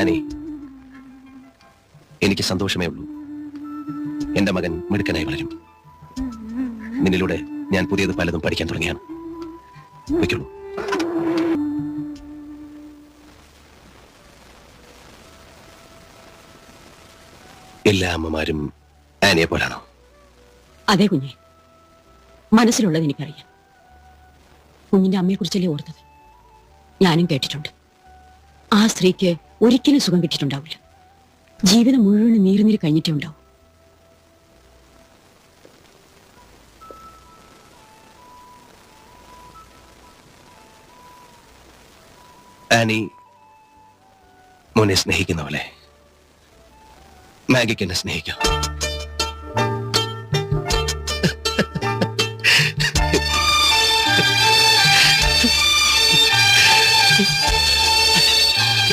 Annie എനിക്ക് സന്തോഷമേ ഉള്ളൂ. എന്റെ മകൻ മിടുക്കനായി വളരും. നിന്നിലൂടെ ഞാൻ പുതിയത് പലതും പഠിക്കാൻ തുടങ്ങിയാണ്. വയ്ക്കുള്ളൂ എല്ലാ അമ്മമാരും ആനയെ പോലാണോ? അതെ കുഞ്ഞെ. മനസ്സിലുള്ളത് എനിക്കറിയാം. കുഞ്ഞിന്റെ അമ്മയെ കുറിച്ചല്ലേ ഓർത്തത്? ഞാനും കേട്ടിട്ടുണ്ട്. ആ സ്ത്രീക്ക് ഒരിക്കലും സുഖം കിട്ടിയിട്ടുണ്ടാവില്ല. ജീവിതം മുഴുവനും നീറി നീര് കഴിഞ്ഞിട്ടേ ഉണ്ടാവും. ആനി മോനെ സ്നേഹിക്കുന്ന പോലെ മാഗിക്ക് എന്നെ സ്നേഹിക്കാം.